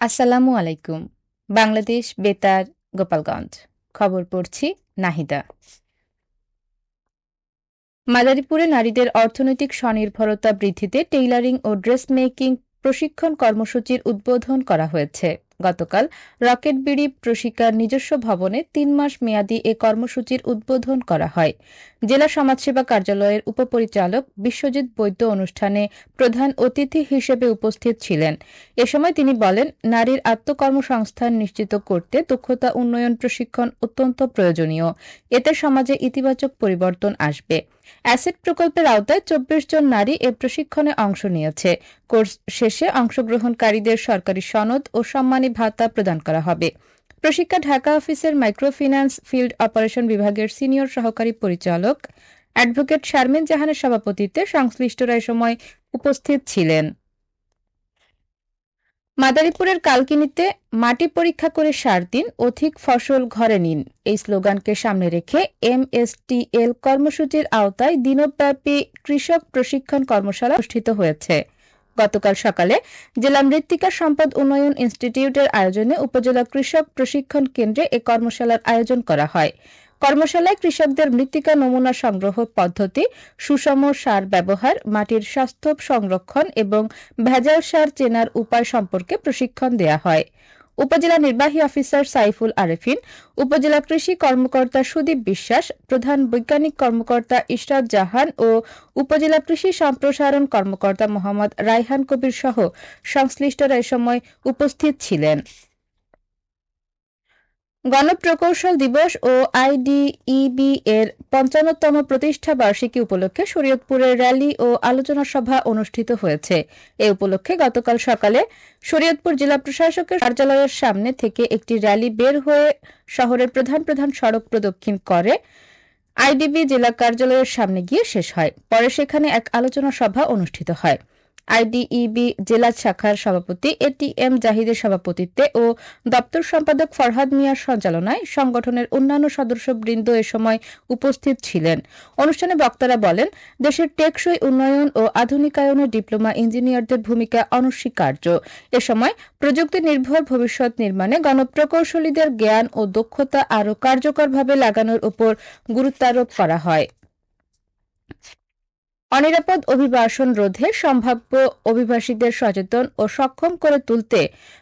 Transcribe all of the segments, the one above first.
আসসালামু আলাইকুম। বাংলাদেশ বেতার, গোপালগঞ্জ। খবর পড়ছি নাহিদা। মাদারীপুরে নারীদের অর্থনৈতিক স্বনির্ভরতা বৃদ্ধিতে টেইলারিং ও ড্রেস মেকিং প্রশিক্ষণ কর্মসূচির উদ্বোধন করা হয়েছে। গতকাল রকেট বিড়ি প্রশিকার নিজস্ব ভবনে তিন মাস মেয়াদী এ কর্মসূচির উদ্বোধন করা হয়। জেলা সমাজসেবা কার্যালয়ের উপপরিচালক বিশ্বজিৎ বৈদ্য অনুষ্ঠানে প্রধান অতিথি হিসেবে উপস্থিত ছিলেন। এ সময় তিনি বলেন, নারীর আত্মকর্মসংস্থান নিশ্চিত করতে দক্ষতা উন্নয়ন প্রশিক্ষণ অত্যন্ত প্রয়োজনীয়। এতে সমাজে ইতিবাচক পরিবর্তন আসবে। অ্যাসেট প্রকল্পের আওতায় চব্বিশ জন নারী এ প্রশিক্ষণে অংশ নিয়েছে। কোর্স শেষে অংশগ্রহণকারীদের সরকারি সনদ ও সম্মানী ভাতা প্রদান করা হবে। প্রশিক্ষা ঢাকা অফিসের মাইক্রোফিন্যান্স ফিল্ড অপারেশন বিভাগের সিনিয়র সহকারী পরিচালক অ্যাডভোকেট শারমিন জাহানের সভাপতিত্বে সংশ্লিষ্টরা এ সময় উপস্থিত ছিলেন। মাদারীপুরের কালকিনিতে মাটি পরীক্ষা করে সার দিন, অধিক ফসল ঘরে নিন। এই স্লোগানকে সামনে রেখে এমএসটিএল কর্মসূচির আওতায় দিনব্যাপী কৃষক প্রশিক্ষণ কর্মশালা অনুষ্ঠিত হয়েছে। গতকাল সকালে জেলা মৃত্তিকা সম্পদ উন্নয়ন ইনস্টিটিউটের আয়োজনে উপজেলা কৃষক প্রশিক্ষণ কেন্দ্রে এ কর্মশালার আয়োজন করা হয়। কর্মশালায় কৃষকদের মৃত্তিকা নমুনা সংগ্রহ পদ্ধতি, সুষম সার ব্যবহার, মাটির স্বাস্থ্য সংরক্ষণ এবং ভেজাল সার চেনার উপায় সম্পর্কে প্রশিক্ষণ দেয়া হয়। উপজেলা নির্বাহী অফিসার সাইফুল আরেফিন, উপজেলা কৃষি কর্মকর্তা সুদীপ বিশ্বাস, প্রধান বৈজ্ঞানিক কর্মকর্তা ইশরাত জাহান ও উপজেলা কৃষি সম্প্রসারণ কর্মকর্তা মোহাম্মদ রায়হান কবির সহ সংশ্লিষ্টরা এ সময় উপস্থিত ছিলেন। গণপ্রকৌশল দিবস ও আইডিইবি এর পঞ্চান্নতম প্রতিষ্ঠা বার্ষিকী উপলক্ষে শরীয়তপুরে র্যালি ও আলোচনা সভা অনুষ্ঠিত হয়েছে। এ উপলক্ষে গতকাল সকালে শরীয়তপুর জেলা প্রশাসকের কার্যালয়ের সামনে থেকে একটি র্যালি বের হয়ে শহরের প্রধান প্রধান সড়ক প্রদক্ষিণ করে আইডিবি জেলা কার্যালয়ের সামনে গিয়ে শেষ হয়। পরে সেখানে এক আলোচনা সভা অনুষ্ঠিত হয়। আইডিইবি জেলা শাখার সভাপতি, এটিএম জাহিদের সভাপতিত্বে ও দপ্তর সম্পাদক ফরহাদ মিয়ার সঞ্চালনায় সংগঠনের অন্যান্য সদস্যবৃন্দ এ সময় উপস্থিত ছিলেন। অনুষ্ঠানে বক্তারা বলেন, দেশের টেকসই উন্নয়ন ও আধুনিকায়নে ডিপ্লোমা ইঞ্জিনিয়ারদের ভূমিকা অনস্বীকার্য। এ সময় প্রযুক্তি নির্ভর ভবিষ্যৎ নির্মাণে গণপ্রকৌশলীদের জ্ঞান ও দক্ষতা আরও কার্যকরভাবে লাগানোর উপর গুরুত্বারোপ করা হয়। অনিরাপদ অভিবাসন রোধে সম্ভাব্য অভিবাসীদের সচেতন ও সক্ষম করে তুলতে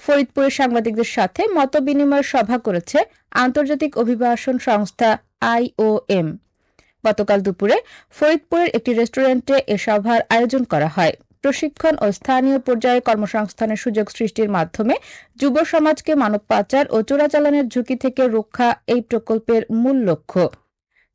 ফরিদপুরের সাংবাদিকদের সাথে মতবিনিময় সভা করেছে আন্তর্জাতিক অভিবাসন সংস্থা আইওএম গতকাল দুপুরে ফরিদপুরের একটি রেস্টুরেন্টে এ সভার আয়োজন করা হয়। প্রশিক্ষণ ও স্থানীয় পর্যায়ে কর্মসংস্থানের সুযোগ সৃষ্টির মাধ্যমে যুব সমাজকে মানব পাচার ও চোরাচালানের ঝুঁকি থেকে রক্ষা এই প্রকল্পের মূল লক্ষ্য।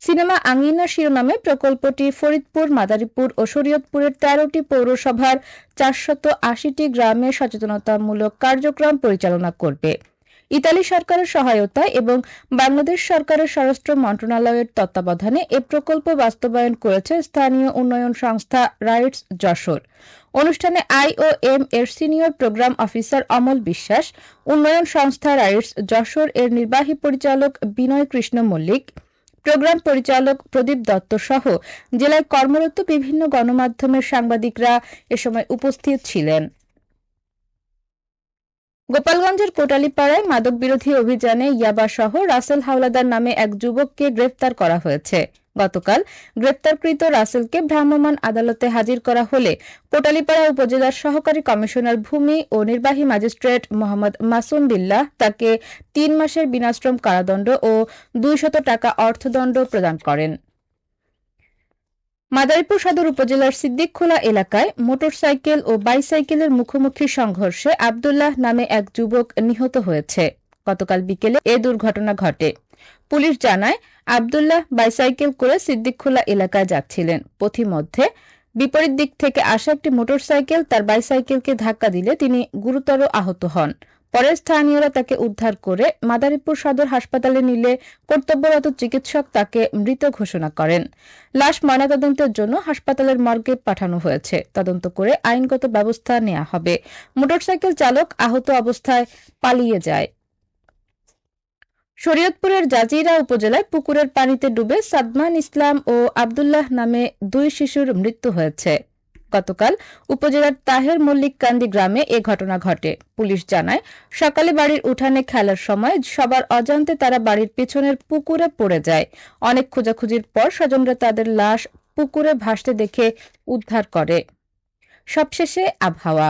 সিনেমা আঙ্গিনা শিরোনামে প্রকল্পটি ফরিদপুর, মাদারীপুর ও শরীয়তপুরের তেরোটি পৌরসভার চারশত আশিটি গ্রামে সচেতনতামূলক কার্যক্রম পরিচালনা করবে। ইতালি সরকারের সহায়তা এবং বাংলাদেশ সরকারের স্বরাষ্ট্র মন্ত্রণালয়ের তত্ত্বাবধানে এ প্রকল্প বাস্তবায়ন করেছে স্থানীয় উন্নয়ন সংস্থা রাইটস যশোর। অনুষ্ঠানে আইওএম এর সিনিয়র প্রোগ্রাম অফিসার অমল বিশ্বাস, উন্নয়ন সংস্থা রাইটস যশোর এর নির্বাহী পরিচালক বিনয় কৃষ্ণ মল্লিক প্রোগ্রাম পরিচালক প্রদীপ দত্ত সহ জেলায় কর্মরত বিভিন্ন গণমাধ্যমের সাংবাদিকরা এ সময় উপস্থিত ছিলেন। গোপালগঞ্জের কোটালীপাড়ায় মাদক বিরোধী অভিযানে ইয়াবাসহ রাসেল হাওলাদার নামে এক যুবককে গ্রেফতার করা হয়েছে। গতকাল গ্রেপ্তারকৃত রাসেলকে ভ্রাম্যমাণ আদালতে হাজির করা হলে কোটালীপাড়া উপজেলার সহকারী কমিশনার ভূমি ও নির্বাহী ম্যাজিস্ট্রেট মোহাম্মদ মাসুম বিল্লাহ তাকে তিন মাসের বিনাশ্রম কারাদণ্ড ও দুইশত টাকা অর্থদণ্ড প্রদান করেন। মাদারীপুর সদর উপজেলার সিদ্দিকখোলা এলাকায় মোটরসাইকেল ও বাইসাইকেলের মুখোমুখি সংঘর্ষে আবদুল্লাহ নামে এক যুবক নিহত হয়েছে। গতকাল বিকেলে এ দুর্ঘটনা ঘটে। পুলিশ জানায়, আবদুল্লাহ বাইসাইকেল করে সিদ্দিকখোলা এলাকায় যাচ্ছিলেন। পথিমধ্যে বিপরীত দিক থেকে আসা একটি মোটরসাইকেল তার বাইসাইকেলকে ধাক্কা দিলে তিনি গুরুতর আহত হন। পরে স্থানীয়রা তাকে উদ্ধার করে মাদারীপুর সদর হাসপাতালে নিলে কর্তব্যরত চিকিৎসক তাকে মৃত ঘোষণা করেন। লাশ ময়নাতদন্তের জন্য হাসপাতালের মর্গে পাঠানো হয়েছে। তদন্ত করে আইনগত ব্যবস্থা নেওয়া হবে। মোটরসাইকেল চালক আহত অবস্থায় পালিয়ে যায়। শরীয়তপুরের জাজিরা উপজেলায় পুকুরের পানিতে ডুবে সাদমান ইসলাম ও আবদুল্লাহ নামে দুই শিশুর মৃত্যু হয়েছে। গতকাল উপজেলার তাহের মল্লিক কান্দি গ্রামে এ ঘটনা ঘটে। পুলিশ জানায়, সকালে বাড়ির উঠানে খেলার সময় সবার অজান্তে তারা বাড়ির পেছনের পুকুরে পড়ে যায়। অনেক খোঁজাখুঁজির পর স্বজনরা তাদের লাশ পুকুরে ভাসতে দেখে উদ্ধার করে। সবশেষে আবহাওয়া।